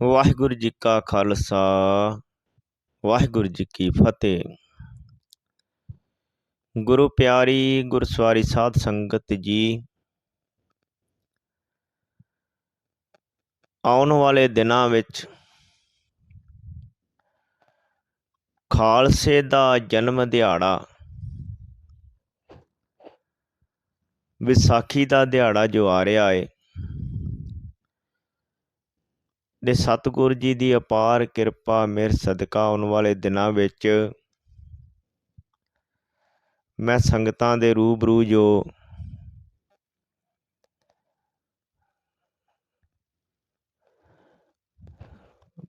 ਵਾਹਿਗੁਰੂ ਜੀ ਕਾ ਖਾਲਸਾ, ਵਾਹਿਗੁਰੂ ਜੀ ਕੀ ਫਤਿਹ। ਗੁਰੂ ਪਿਆਰੀ ਗੁਰਸਵਾਰੀ ਸਾਧ ਸੰਗਤ ਜੀ, ਆਉਣ ਵਾਲੇ ਦਿਨਾਂ ਵਿੱਚ ਖਾਲਸੇ ਦਾ ਜਨਮ ਦਿਹਾੜਾ, ਵਿਸਾਖੀ ਦਾ ਦਿਹਾੜਾ ਜੋ ਆ ਰਿਹਾ ਏ ਦੇ ਸਤਿਗੁਰ ਜੀ ਦੀ ਅਪਾਰ ਕਿਰਪਾ, ਮਿਹਰ, ਸਦਕਾ ਆਉਣ ਵਾਲੇ ਦਿਨਾਂ ਵਿੱਚ ਮੈਂ ਸੰਗਤਾਂ ਦੇ ਰੂਬਰੂ ਜੋ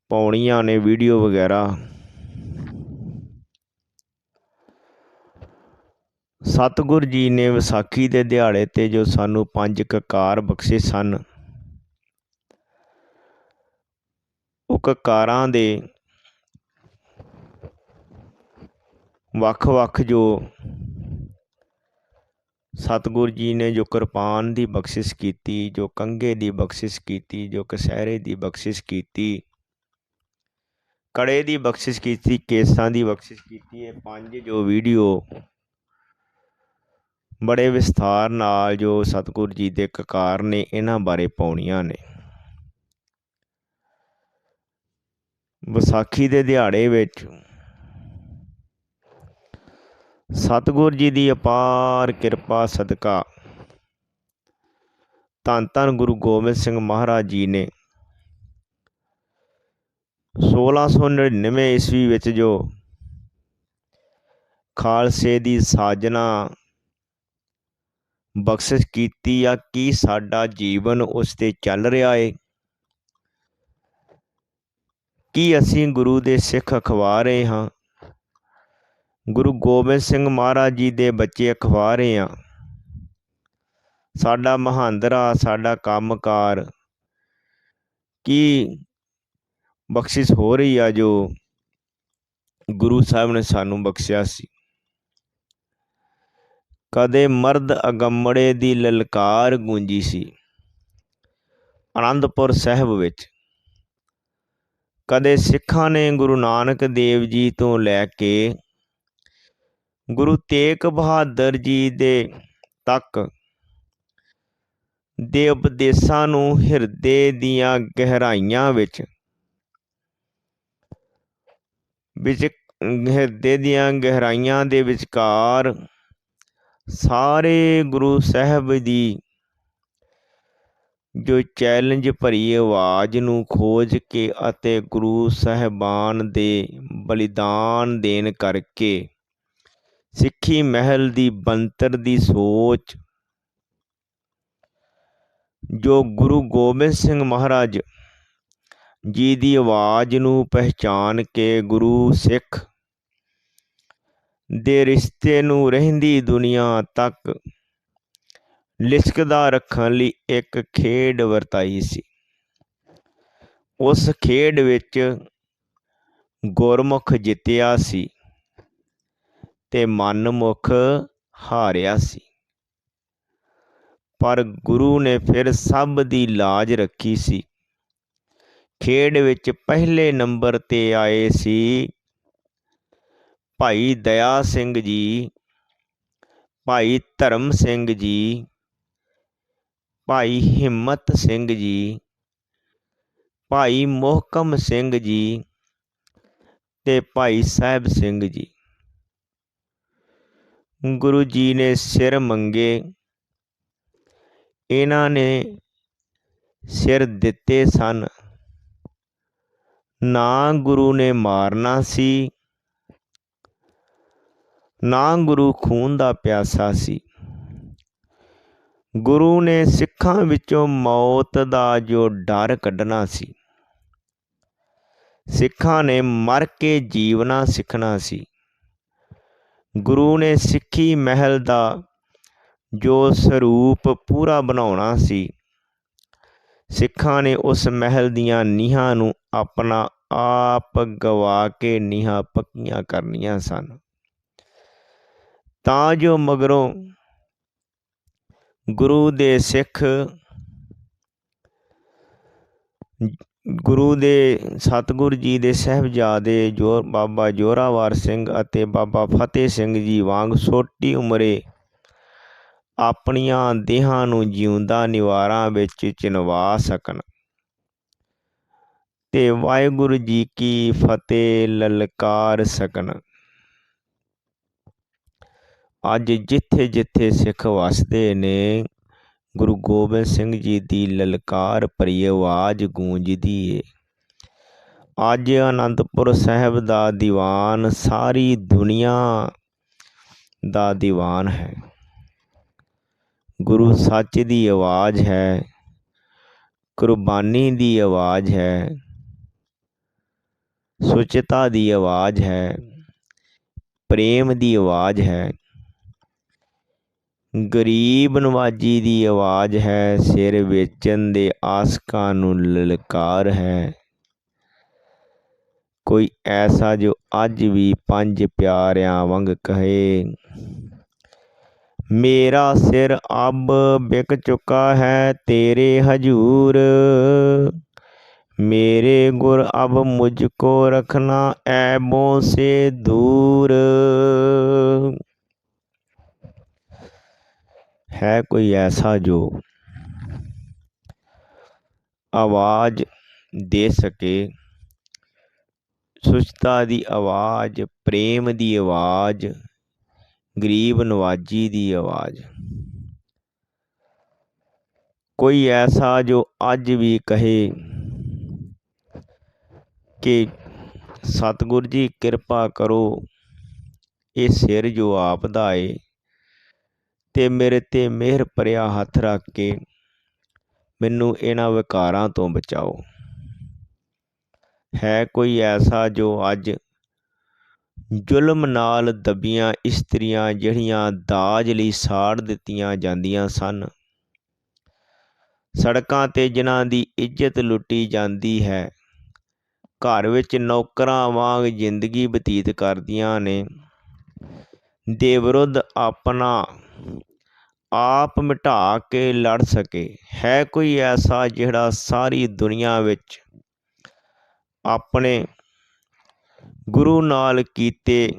ਪਾਉਣੀਆਂ ਨੇ ਵੀਡੀਓ ਵਗੈਰਾ ਸਤਿਗੁਰ ਜੀ ਨੇ ਵਿਸਾਖੀ ਦੇ ਦਿਹਾੜੇ ਤੇ ਜੋ ਸਾਨੂੰ ਪੰਜ ਕਕਾਰ ਬਖਸ਼ੇ ਸਨ। ਉਹ ਕਕਾਰਾਂ ਦੇ ਵੱਖ-ਵੱਖ ਜੋ ਸਤਿਗੁਰ ਜੀ ਨੇ ਜੋ ਕਿਰਪਾਨ ਦੀ ਬਖਸ਼ਿਸ਼ ਕੀਤੀ, ਜੋ ਕੰਗੇ ਦੀ ਬਖਸ਼ਿਸ਼ ਕੀਤੀ, ਜੋ ਕਸਹਿਰੇ ਦੀ ਬਖਸ਼ਿਸ਼ ਕੀਤੀ, ਕੜੇ ਦੀ ਬਖਸ਼ਿਸ਼ ਕੀਤੀ, ਕੇਸਾਂ ਦੀ ਬਖਸ਼ਿਸ਼ ਕੀਤੀ, ਇਹ ਪੰਜ ਜੋ ਵੀਡੀਓ ਬੜੇ ਵਿਸਥਾਰ ਨਾਲ ਜੋ ਸਤਿਗੁਰ ਜੀ ਦੇ ਕਕਾਰ ਨੇ ਇਹਨਾਂ ਬਾਰੇ ਪਾਉਣੀਆਂ ਨੇ। ਵਿਸਾਖੀ ਦੇ ਦਿਹਾੜੇ ਵਿੱਚ ਸਤਿਗੁਰ ਜੀ ਦੀ ਅਪਾਰ ਕਿਰਪਾ, ਸਦਕਾ ਧੰਨ ਧੰਨ ਗੁਰੂ ਗੋਬਿੰਦ ਸਿੰਘ ਮਹਾਰਾਜ ਜੀ ਨੇ 1699 ਈਸਵੀ ਵਿੱਚ ਜੋ ਖਾਲਸੇ ਦੀ ਸਾਜਨਾ ਬਖਸ਼ਿਸ਼ ਕੀਤੀ ਆ, ਕੀ ਸਾਡਾ ਜੀਵਨ ਉਸ ਤੇ ਚੱਲ ਰਿਹਾ ਏ? ਕੀ ਅਸੀਂ ਗੁਰੂ ਦੇ ਸਿੱਖ ਅਖਵਾ ਰਹੇ ਹਾਂ? ਗੁਰੂ ਗੋਬਿੰਦ ਸਿੰਘ ਮਹਾਰਾਜ ਜੀ ਦੇ ਬੱਚੇ ਅਖਵਾ ਰਹੇ ਹਾਂ। ਸਾਡਾ ਮਹਾਂਦਰਾ, ਸਾਡਾ ਕੰਮਕਾਰ, ਕੀ ਬਖਸ਼ਿਸ਼ ਹੋ ਰਹੀ ਆ ਜੋ ਗੁਰੂ ਸਾਹਿਬ ਨੇ ਸਾਨੂੰ ਬਖਸ਼ਿਆ ਸੀ? ਕਦੇ ਮਰਦ ਅਗੰਮੜੇ ਦੀ ਲਲਕਾਰ ਗੂੰਜੀ ਸੀ। ਆਨੰਦਪੁਰ ਸਾਹਿਬ ਵਿੱਚ ਕਦੇ ਸਿੱਖਾਂ ਨੇ ਗੁਰੂ ਨਾਨਕ ਦੇਵ ਜੀ ਤੋਂ ਲੈ ਕੇ ਗੁਰੂ ਤੇਗ ਬਹਾਦਰ ਜੀ ਦੇ ਤੱਕ ਦੇ ਉਪਦੇਸ਼ਾਂ ਨੂੰ ਹਿਰਦੇ ਦੀਆਂ ਗਹਿਰਾਈਆਂ ਵਿੱਚ ਵਿੱਚ ਹਿਰਦੇ ਦੀਆਂ ਗਹਿਰਾਈਆਂ ਦੇ ਵਿਚਕਾਰ ਸਾਰੇ ਗੁਰੂ ਸਾਹਿਬ ਦੀ ਜੋ ਚੈਲੰਜ ਭਰੀ ਆਵਾਜ਼ ਨੂੰ ਖੋਜ ਕੇ ਅਤੇ ਗੁਰੂ ਸਾਹਿਬਾਨ ਦੇ ਬਲੀਦਾਨ ਦੇਣ ਕਰਕੇ ਸਿੱਖੀ ਮਹਿਲ ਦੀ ਬੰਤਰ ਦੀ ਸੋਚ ਜੋ ਗੁਰੂ ਗੋਬਿੰਦ ਸਿੰਘ ਮਹਾਰਾਜ ਜੀ ਦੀ ਆਵਾਜ਼ ਨੂੰ ਪਹਿਚਾਨ ਕੇ ਗੁਰੂ ਸਿੱਖ ਦੇ ਰਿਸ਼ਤੇ ਨੂੰ ਰਹਿੰਦੀ ਦੁਨੀਆ ਤੱਕ ਲਿਸ਼ਕਦਾ ਰੱਖਣ ਲਈ ਇੱਕ ਖੇਡ ਵਰਤਾਈ ਸੀ। ਉਸ ਖੇਡ ਵਿੱਚ ਗੁਰਮੁਖ ਜਿੱਤਿਆ ਸੀ ਤੇ ਮਨਮੁਖ ਹਾਰਿਆ ਸੀ। ਪਰ ਗੁਰੂ ਨੇ ਫਿਰ ਸਭ ਦੀ ਲਾਜ ਰੱਖੀ ਸੀ। ਖੇਡ ਵਿੱਚ ਪਹਿਲੇ ਨੰਬਰ ਤੇ ਆਏ ਸੀ ਭਾਈ ਦਇਆ ਸਿੰਘ ਜੀ, ਭਾਈ ਧਰਮ ਸਿੰਘ ਜੀ ਭਾਈ ਹਿੰਮਤ ਸਿੰਘ ਜੀ, ਭਾਈ ਮੋਹਕਮ ਸਿੰਘ ਜੀ ਤੇ ਭਾਈ ਸਾਹਿਬ ਸਿੰਘ ਜੀ। ਗੁਰੂ ਜੀ ਨੇ ਸਿਰ ਮੰਗੇ, ਇਹਨਾਂ ਨੇ ਸਿਰ ਦਿੱਤੇ ਸਨ। ਨਾ ਗੁਰੂ ਨੇ ਮਾਰਨਾ ਸੀ, ਨਾ ਗੁਰੂ ਖੂਨ ਦਾ ਪਿਆਸਾ ਸੀ। ਗੁਰੂ ਨੇ ਸਿੱਖਾਂ ਵਿੱਚੋਂ ਮੌਤ ਦਾ ਜੋ ਡਰ ਕੱਢਣਾ ਸੀ, ਸਿੱਖਾਂ ਨੇ ਮਰ ਕੇ ਜੀਵਨਾ ਸਿੱਖਣਾ ਸੀ। ਗੁਰੂ ਨੇ ਸਿੱਖੀ ਮਹਿਲ ਦਾ ਜੋ ਸਰੂਪ ਪੂਰਾ ਬਣਾਉਣਾ ਸੀ, ਸਿੱਖਾਂ ਨੇ ਉਸ ਮਹਿਲ ਦੀਆਂ ਨੀਹਾਂ ਨੂੰ ਆਪਣਾ ਆਪ ਗਵਾ ਕੇ ਨੀਹਾਂ ਪੱਕੀਆਂ ਕਰਨੀਆਂ ਸਨ। ਤਾਂ ਜੋ ਮਗਰੋਂ ਗੁਰੂ ਦੇ ਸਿੱਖ, ਗੁਰੂ ਦੇ ਸਤਿਗੁਰ ਜੀ ਦੇ ਸਹਿਬਜ਼ਾਦੇ ਜੋ ਬਾਬਾ ਜੋਰਾਵਰ ਸਿੰਘ ਅਤੇ ਬਾਬਾ ਫਤਿਹ ਸਿੰਘ ਜੀ ਵਾਂਗ ਛੋਟੀ ਉਮਰੇ ਆਪਣੀਆਂ ਦੇਹਾਂ ਨੂੰ ਜਿਉਂਦਾ ਨਿਵਾਰਾਂ ਵਿੱਚ ਚਿਨਵਾ ਸਕਣ। ਤੇ ਵਾਹਿਗੁਰੂ ਜੀ ਕੀ ਫਤਿਹ, ਲਲਕਾਰ ਸਕਣ। ਅੱਜ ਜਿੱਥੇ ਜਿੱਥੇ ਸਿੱਖ ਵਸਦੇ ਨੇ, ਗੁਰੂ ਗੋਬਿੰਦ ਸਿੰਘ ਜੀ ਦੀ ਲਲਕਾਰ ਭਰੀ ਆਵਾਜ਼ ਗੂੰਜਦੀ ਏ। ਅੱਜ ਅਨੰਦਪੁਰ ਸਾਹਿਬ ਦਾ ਦੀਵਾਨ, ਸਾਰੀ ਦੁਨੀਆ ਦਾ ਦੀਵਾਨ ਹੈ। ਗੁਰੂ ਸੱਚ ਦੀ ਆਵਾਜ਼ ਹੈ, ਕੁਰਬਾਨੀ ਦੀ ਆਵਾਜ਼ ਹੈ, ਸੁਚਤਾ ਦੀ ਆਵਾਜ਼ ਹੈ, ਪ੍ਰੇਮ ਦੀ ਆਵਾਜ਼ ਹੈ। ਗਰੀਬ ਨਵਾਜੀ ਦੀ ਆਵਾਜ਼ ਹੈ ਸਿਰ ਵੇਚਣ ਦੇ ਆਸਕਾਂ ਨੂੰ ਲਲਕਾਰ ਹੈ ਕੋਈ ਐਸਾ ਜੋ ਅੱਜ ਵੀ ਪੰਜ ਪਿਆਰਿਆਂ ਵਾਂਗ ਕਹੇ ਮੇਰਾ ਸਿਰ ਅਬ ਵਿਕ ਚੁੱਕਾ ਹੈ ਤੇਰੇ ਹਜੂਰ मेरे गुर अब मुझको रखना ऐबों से दूर है कोई ऐसा जो ਆਵਾਜ਼ ਦੇ ਸਕੇ ਸੁਚਤਾ ਦੀ ਆਵਾਜ਼ ਪ੍ਰੇਮ ਦੀ ਆਵਾਜ਼ ਗਰੀਬ ਨਵਾਜੀ ਦੀ ਆਵਾਜ਼ ਕੋਈ ਐਸਾ ਜੋ ਅੱਜ ਵੀ ਕਹੇ ਕਿ ਸਤਿਗੁਰ ਜੀ ਕਿਰਪਾ ਕਰੋ ਇਹ ਸਿਰ ਜੋ ਆਪ ਦਾ ਏ ਤੇ ਮੇਰੇ ਤੇ ਮਿਹਰ ਭਰਿਆ ਹੱਥ ਰੱਖ ਕੇ ਮੈਨੂੰ ਇਹਨਾਂ ਵਿਕਾਰਾਂ ਤੋਂ ਬਚਾਓ। ਹੈ ਕੋਈ ਐਸਾ ਜੋ ਅੱਜ ਜ਼ੁਲਮ ਨਾਲ ਦਬੀਆਂ ਇਸਤਰੀਆਂ ਜਿਹੜੀਆਂ ਦਾਜ ਲਈ ਸਾੜ ਦਿੱਤੀਆਂ ਜਾਂਦੀਆਂ ਸਨ। ਸੜਕਾਂ ਤੇ ਜਿਨ੍ਹਾਂ ਦੀ ਇੱਜ਼ਤ ਲੁੱਟੀ ਜਾਂਦੀ ਹੈ, ਘਰ ਵਿੱਚ ਨੌਕਰਾਂ ਵਾਂਗ ਜ਼ਿੰਦਗੀ ਬਤੀਤ ਕਰਦੀਆਂ ਨੇ। ਦੇ ਵਿਰੁੱਧ ਆਪਣਾ ਆਪ ਮਿਟਾ ਕੇ ਲੜ ਸਕੇ। ਹੈ ਕੋਈ ਐਸਾ ਜਿਹੜਾ ਸਾਰੀ ਦੁਨੀਆ ਵਿੱਚ ਆਪਣੇ ਗੁਰੂ ਨਾਲ ਕੀਤੇ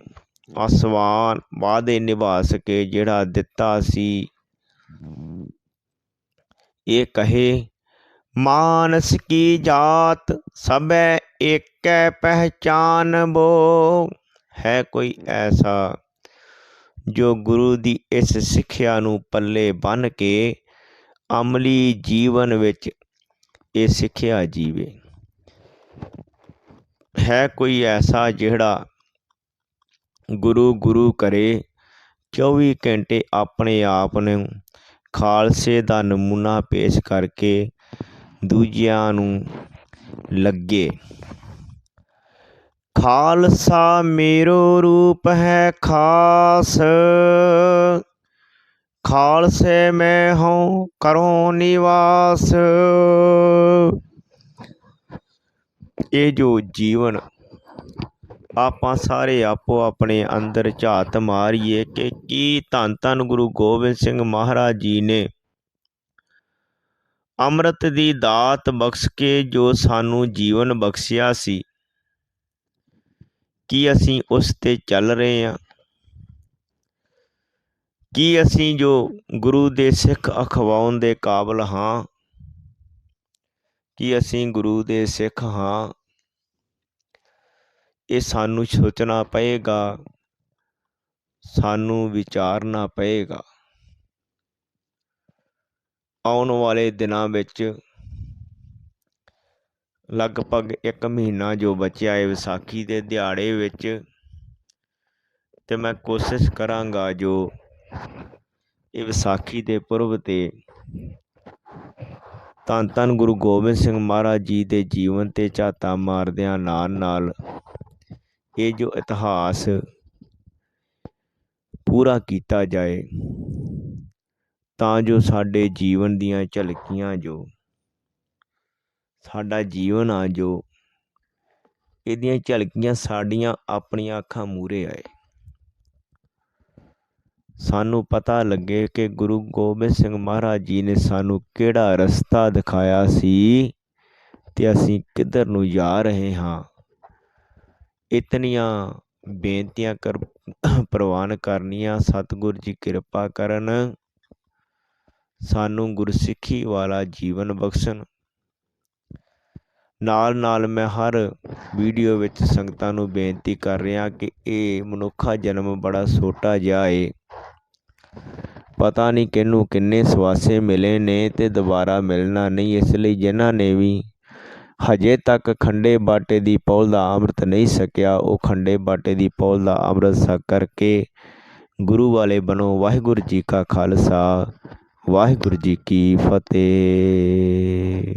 ਅਸਵਾਨ ਵਾਅਦੇ ਨਿਭਾ ਸਕੇ, ਜਿਹੜਾ ਦਿੱਤਾ ਸੀ? ਇਹ ਕਹੇ, ਮਾਨਸ ਕੀ ਜਾਤ ਸਭੈ ਏਕੈ ਪਹਿਚਾਨ ਬੋ? ਹੈ ਕੋਈ ਐਸਾ ਜੋ ਗੁਰੂ ਦੀ ਇਸ ਸਿੱਖਿਆ ਨੂੰ ਪੱਲੇ ਬੰਨ੍ਹ ਕੇ ਅਮਲੀ ਜੀਵਨ ਵਿੱਚ ਇਹ ਸਿੱਖਿਆ ਜੀਵੇ। ਹੈ ਕੋਈ ਐਸਾ ਜਿਹੜਾ ਗੁਰੂ ਗੁਰੂ ਕਰੇ 24 ਘੰਟੇ ਆਪਣੇ ਆਪ ਨੂੰ ਖਾਲਸੇ ਦਾ ਨਮੂਨਾ ਪੇਸ਼ ਕਰਕੇ ਦੂਜਿਆਂ ਨੂੰ ਲੱਗੇ। ਖਾਲਸਾ ਮੇਰੋ ਰੂਪ ਹੈ ਖਾਸ। ਖਾਲਸੇ ਮੈਂ ਹਉ ਕਰੋ ਨਿਵਾਸ। ਇਹ ਜੋ ਜੀਵਨ ਆਪਾਂ ਸਾਰੇ ਆਪੋ ਆਪਣੇ ਅੰਦਰ ਝਾਤ ਮਾਰੀਏ ਕਿ ਕੀ ਧੰਨ ਧੰਨ ਗੁਰੂ ਗੋਬਿੰਦ ਸਿੰਘ ਮਹਾਰਾਜ ਜੀ ਨੇ ਅੰਮ੍ਰਿਤ ਦੀ ਦਾਤ ਬਖਸ਼ ਕੇ ਜੋ ਸਾਨੂੰ ਜੀਵਨ ਬਖਸ਼ਿਆ ਸੀ ਕੀ ਅਸੀਂ ਉਸ ਤੇ ਚੱਲ ਰਹੇ ਹਾਂ? ਕੀ ਅਸੀਂ ਜੋ ਗੁਰੂ ਦੇ ਸਿੱਖ ਅਖਵਾਉਣ ਦੇ ਕਾਬਲ ਹਾਂ? ਕੀ ਅਸੀਂ ਗੁਰੂ ਦੇ ਸਿੱਖ ਹਾਂ? ਇਹ ਸਾਨੂੰ ਸੋਚਣਾ ਪਏਗਾ, ਸਾਨੂੰ ਵਿਚਾਰਨਾ ਪਏਗਾ। ਆਉਣ ਵਾਲੇ ਦਿਨਾਂ ਵਿੱਚ ਲਗਭਗ ਇੱਕ ਮਹੀਨਾ ਜੋ ਬਚਿਆ ਹੈ ਵਿਸਾਖੀ ਦੇ ਦਿਹਾੜੇ ਵਿੱਚ। ਤੇ ਮੈਂ ਕੋਸ਼ਿਸ਼ ਕਰਾਂਗਾ ਜੋ ਇਹ ਵਿਸਾਖੀ ਦੇ ਪੁਰਬ ਤੇ ਧੰਨ ਧੰਨ ਗੁਰੂ ਗੋਬਿੰਦ ਸਿੰਘ ਮਹਾਰਾਜ ਜੀ ਦੇ ਜੀਵਨ ਤੇ ਝਾਤਾ ਮਾਰਦਿਆਂ ਨਾਲ ਨਾਲ ਇਹ ਜੋ ਇਤਿਹਾਸ ਪੂਰਾ ਕੀਤਾ ਜਾਏ, ਤਾਂ ਜੋ ਸਾਡੇ ਜੀਵਨ ਦੀਆਂ ਝਲਕੀਆਂ ਜੋ ਸਾਡਾ ਜੀਵਨ ਆ ਜੋ ਇਹਦੀਆਂ ਝਲਕੀਆਂ ਸਾਡੀਆਂ ਆਪਣੀਆਂ ਅੱਖਾਂ ਮੂਰੇ ਆਏ। ਸਾਨੂੰ ਪਤਾ ਲੱਗੇ ਕਿ ਗੁਰੂ ਗੋਬਿੰਦ ਸਿੰਘ ਮਹਾਰਾਜ ਜੀ ਨੇ ਸਾਨੂੰ ਕਿਹੜਾ ਰਸਤਾ ਦਿਖਾਇਆ ਸੀ ਤੇ ਅਸੀਂ ਕਿੱਧਰ ਨੂੰ ਜਾ ਰਹੇ ਹਾਂ। ਇਤਨੀਆਂ ਬੇਨਤੀਆਂ ਕਰ ਪ੍ਰਵਾਨ ਕਰਨੀਆਂ, ਸਤਿਗੁਰ ਜੀ ਕਿਰਪਾ ਕਰਨ, ਸਾਨੂੰ ਗੁਰਸਿੱਖੀ ਵਾਲਾ ਜੀਵਨ ਬਖਸ਼ਣ ਨਾਲ ਨਾਲ ਮੈਂ ਹਰ ਵੀਡੀਓ ਵਿੱਚ ਸੰਗਤਾਂ ਨੂੰ ਬੇਨਤੀ ਕਰ ਰਿਹਾ ਕਿ ਇਹ ਮਨੁੱਖਾ ਜਨਮ ਬੜਾ ਛੋਟਾ ਜਿਹਾ ਏ। ਪਤਾ ਨਹੀਂ ਕਿਹਨੂੰ ਕਿੰਨੇ ਸਵਾਸੇ ਮਿਲੇ ਨੇ ਤੇ ਦੁਬਾਰਾ ਮਿਲਣਾ ਨਹੀਂ, ਇਸ ਲਈ ਜਿਨ੍ਹਾਂ ਨੇ ਵੀ ਹਜੇ ਤੱਕ ਖੰਡੇ ਬਾਟੇ ਦੀ ਪੌਲ ਦਾ ਅੰਮ੍ਰਿਤ ਨਹੀਂ ਸਕਿਆ ਉਹ ਖੰਡੇ ਬਾਟੇ ਦੀ ਪੌਲ ਦਾ ਅੰਮ੍ਰਿਤ ਸਕ ਕਰਕੇ ਗੁਰੂ ਵਾਲੇ ਬਣੋ। ਵਾਹਿਗੁਰੂ ਜੀ ਕਾ ਖਾਲਸਾ, ਵਾਹਿਗੁਰੂ ਜੀ ਕੀ ਫਤਿਹ।